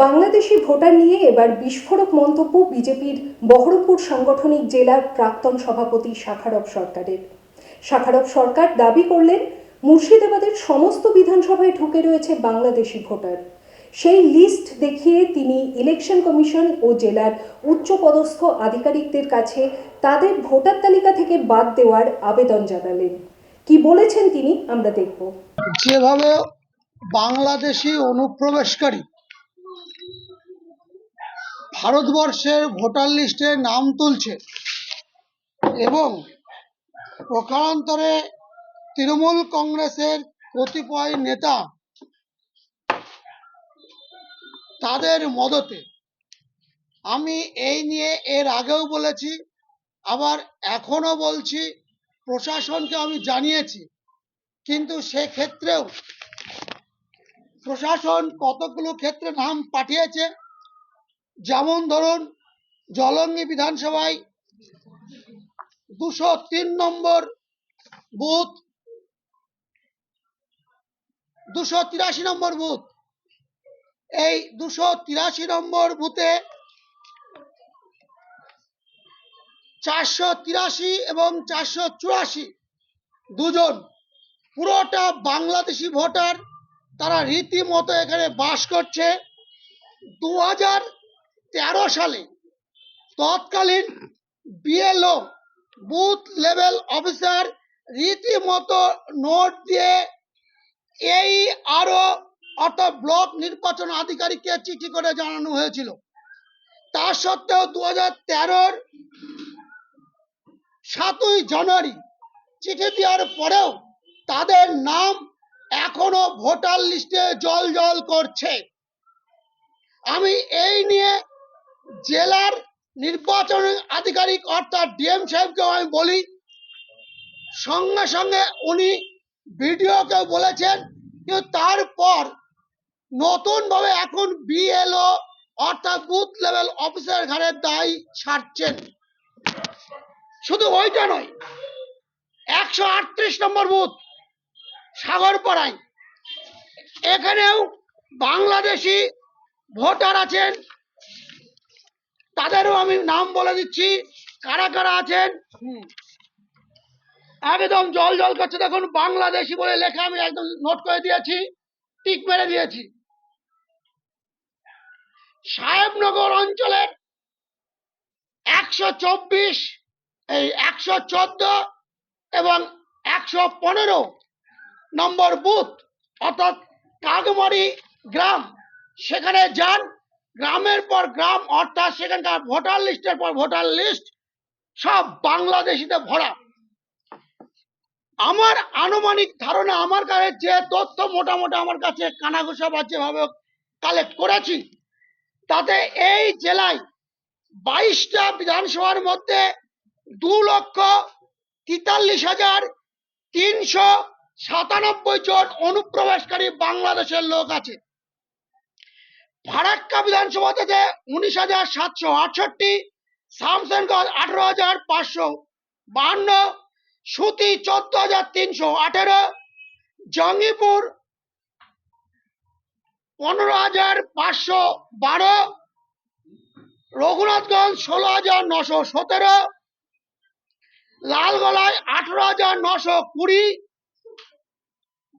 Bangladeshi voter নিয়ে এবার বিস্ফোরক মন্তব্য বিজেপির বহরমপুর সাংগঠনিক জেলার প্রাক্তন সভাপতি শাখারব সরকারের। শাখারব সরকার দাবি করলেন, মুর্শিদাবাদের সমস্ত বিধানসভায় ঢুকে রয়েছে বাংলাদেশি ভোটার। সেই লিস্ট দেখিয়ে তিনি ইলেকশন কমিশন ও জেলার উচ্চপদস্থ আধিকারিকদের কাছে তাদের ভোটার তালিকা থেকে বাদ দেওয়ার আবেদন জানালেন। কি বলেছেন তিনি, আমরা দেখব। যেভাবে বাংলাদেশি অনুপ্রবেশকারী ভারতবর্ষের ভোটার লিস্টে নাম তুলছে এবং প্রকারান্তরে তৃণমূল কংগ্রেসের কতিপয় নেতা তাদের মদতে। আমি এই নিয়ে এর আগেও বলেছি, আবার এখনও বলছি, প্রশাসনকে আমি জানিয়েছি, কিন্তু সেক্ষেত্রেও প্রশাসন কতগুলো ক্ষেত্রে নাম পাঠিয়েছে যেমন ধরুন, জলঙ্গি বিধানসভায় দুশো তিন নম্বর বুথ, দুশো তিরাশি নম্বর বুথ। এই দুশো তিরাশি নম্বর বুথে চারশো তিরাশি এবং চারশো চুরাশি দুজন পুরোটা বাংলাদেশি ভোটার, তারা রীতিমতো এখানে বাস করছে। দু হাজার তেরো সালে তৎকালীন বিএলও বুথ লেভেল অফিসার রীতিমতো নোট দিয়ে এই আরও অর্থাৎ ব্লক নির্বাচন আধিকারিককে চিঠি করে জানানো হয়েছিল। তা সত্ত্বেও দু হাজার তেরোর সাতই জানুয়ারি চিঠি দেওয়ার পরেও তাদের নাম এখনও ভোটার লিস্টে জল জল করছে। আমি এই নিয়ে জেলার নির্বাচন আধিকারিক অর্থাৎ ডিএম সাহেবকেও আমি বলি, সঙ্গে সঙ্গে উনি ভিডিওকে বলেছেন কিন্তু তারপর নতুন ভাবে এখন বিএলও অর্থাৎ বুথ লেভেল অফিসার ঘাড়ের দায় ছাড়ছেন। শুধু ওইটা নয়, একশো আটত্রিশ নম্বর বুথ, সাগরপাড়ায়। এখানেও বাংলাদেশি ভোটার আছেন তাদেরও আমি নাম বলে দিচ্ছি। কারা কারা আছেন? একদম জল জল করছে। দেখুন, বাংলাদেশি বলে লেখা আমি একদম নোট করে দিয়েছি, টিক মেরে দিয়েছি। সাহেবনগর অঞ্চলের একশো চব্বিশ, এই একশো চোদ্দ এবং একশো পনেরো নম্বর বুথ, অর্থাৎ কাগমারি গ্রাম, সেখানে যান গ্রামের পর গ্রাম, অর্থাৎ সেখানকার ভোটার লিস্টের পর ভোটার লিস্ট, সব বাংলাদেশিতে ভরা। আমার আনুমানিক ধারণা আমার কাছে যে তথ্য মোটামুটি আমার কাছে কানাঘুষা বা যেভাবে কালেক্ট করেছি, তাতে এই জেলায় বাইশটা বিধানসভার মধ্যে দু লক্ষ তেতাল্লিশ হাজার তিনশো সাতানব্বই জন অনুপ্রবেশকারী বাংলাদেশের লোক আছে। ফারাক্কা বিধানসভা থেকে উনিশ হাজার সাতশো আটষট্টি শামসেনগঞ্জ আঠারো হাজার পাঁচশো বান্ন সুতি চোদ্দ হাজার তিনশো আঠেরো, জঙ্গিপুর পনেরো হাজার পাঁচশো বারো, রঘুনাথগঞ্জ ষোলো হাজার নশো সতেরো, লালগোলায় আঠারো হাজার নশো কুড়ি,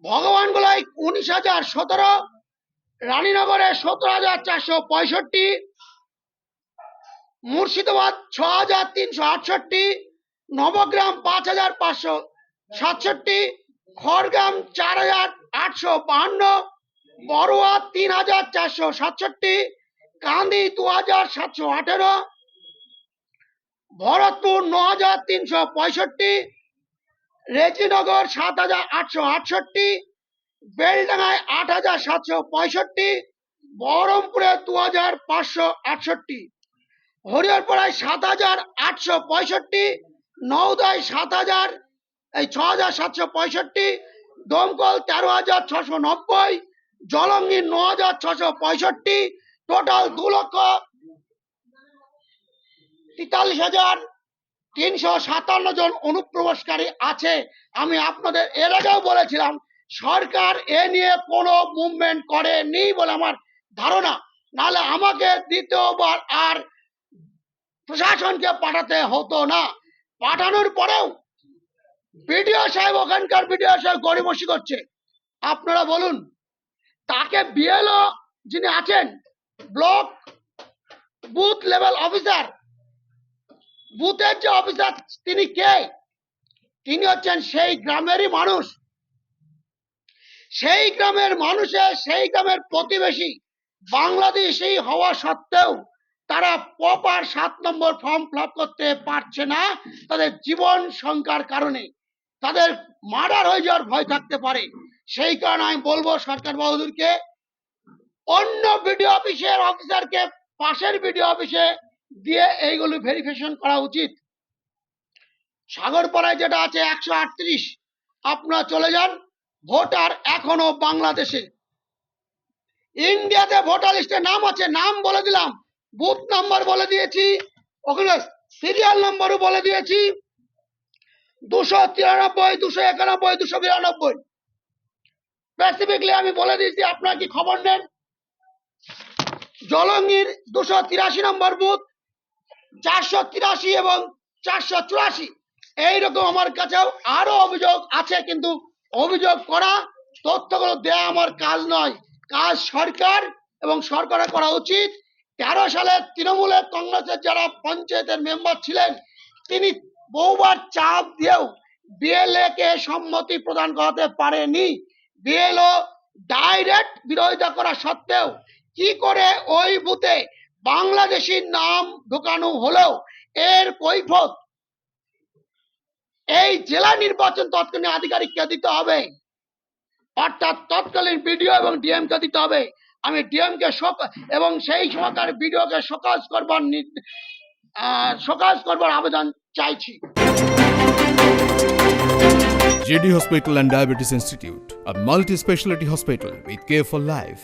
ভগবানগোলায় উনিশ হাজার সতেরো রানীনগরে সতেরো হাজার চারশো পঁয়ষট্টি, মুর্শিদাবাদ ছ হাজার তিনশো আটষট্টি, নবগ্রাম পাঁচ হাজার পাঁচশো সাতষট্টি, খড়গ্রাম চার হাজার আটশো বাহান্ন, বড়ুয়া তিন হাজার চারশো সাতষট্টি, কান্দি দু হাজার সাতশো আঠেরো, ভরতপুর ন হাজার তিনশো পঁয়ষট্টি, রেজিনগর সাত হাজার আটশো আটষট্টি বেলডাঙ্গায় আট হাজার সাতশো পঁয়ষট্টি, বহরমপুরে দু হাজার পাঁচশো আটষট্টি, হরিহরপাড়ায় সাত হাজার আটশো পঁয়ষট্টি, নওদায় সাত হাজার, এই ছ হাজার সাতশো পঁয়ষট্টি, দমকল তেরো হাজার ছশো নব্বই জলঙ্গি ন হাজার ছশো পঁয়ষট্টি, টোটাল দু লক্ষ তেতাল্লিশ হাজার তিনশো সাতান্ন জন অনুপ্রবেশকারী আছে। আমি আপনাদের এর আগেও বলেছিলাম সরকার এ নিয়ে কোনো মুভমেন্ট করেনি বলে আমার ধারণা। নাহলে আমাকে দ্বিতীয়বার আর প্রশাসনকে পাঠাতে হতো না। পাঠানোর পরেও বিডিও সাহেব, ওখানকার বিডিও সাহেব গরিবসি করছে। আপনারা বলুন, তাকে বিএলও যিনি আছেন, ব্লক বুথ লেভেল অফিসার, বুথের যে অফিসার, তিনি কে? তিনি হচ্ছেন সেই গ্রামেরই মানুষ। সেই গ্রামের মানুষের, সেই গ্রামের প্রতিবেশী বাংলাদেশি হওয়া সত্ত্বেও তারা প্রপার সাত নম্বর ফর্ম ফিল করতে পারছে না তাদের জীবন সংখ্যার কারণে। তাদের মার্ডার হয়ে যাওয়ার ভয় থাকতে পারে। সেই কারণে আমি বলব সরকার বাহাদুরকে, অন্য বিডিও অফিসের অফিসারকে পাশের বিডিও অফিসে দিয়ে এইগুলো ভেরিফিকেশন করা উচিত। সাগরপাড়ায় যেটা আছে একশো আটত্রিশ, আপনারা চলে যান। ভোটার এখনও বাংলাদেশে। ইন্ডিয়াতে ভোটার লিস্টে নাম আছে, নাম বলে দিলাম। বুথ নাম্বার বলে দিয়েছি, ওখানে সিরিয়াল নাম্বারও বলে দিয়েছি। দুশো তিরানব্বই, দুশো একানব্বই, দুশো বিরানব্বই। স্পেসিফিকলি আমি বলে দিয়েছি, আপনার কি খবর নেন? জলঙ্গির দুশো তিরাশি নম্বর বুথ, চারশো তিরাশি এবং চারশো চুরাশি। এইরকম আমার কাছেও আরও অভিযোগ আছে, কিন্তু অভিযোগ করা, তথ্যগুলো দেয়া আমার কাজ নয়। কাজ সরকার এবং সরকারের করা উচিত। তেরো সালে তৃণমূলের কংগ্রেসের যারা পঞ্চায়েতের মেম্বার ছিলেন, তিনি বহুবার চাপ দিয়েও বিএলএ কে সম্মতি প্রদান করাতে পারেনি। বিএলও ডাইরেক্ট বিরোধিতা করা সত্ত্বেও কি করে ওই বুথে বাংলাদেশি নাম ঢোকানো হলেও এর কৈফত এই জেলা নির্বাচন তৎকালীন আধিকারিককে দিতে হবে। অর্থাৎ তৎকালীন বিডিও এবং ডিএম কে দিতে হবে। আমি ডিএম কে এবং সেই সময়কার বিডিও কে সকাজ করবার সকাজ করবার আবেদন চাইছি। JD Hospital and Diabetes Institute, a multi specialty hospital with care for life.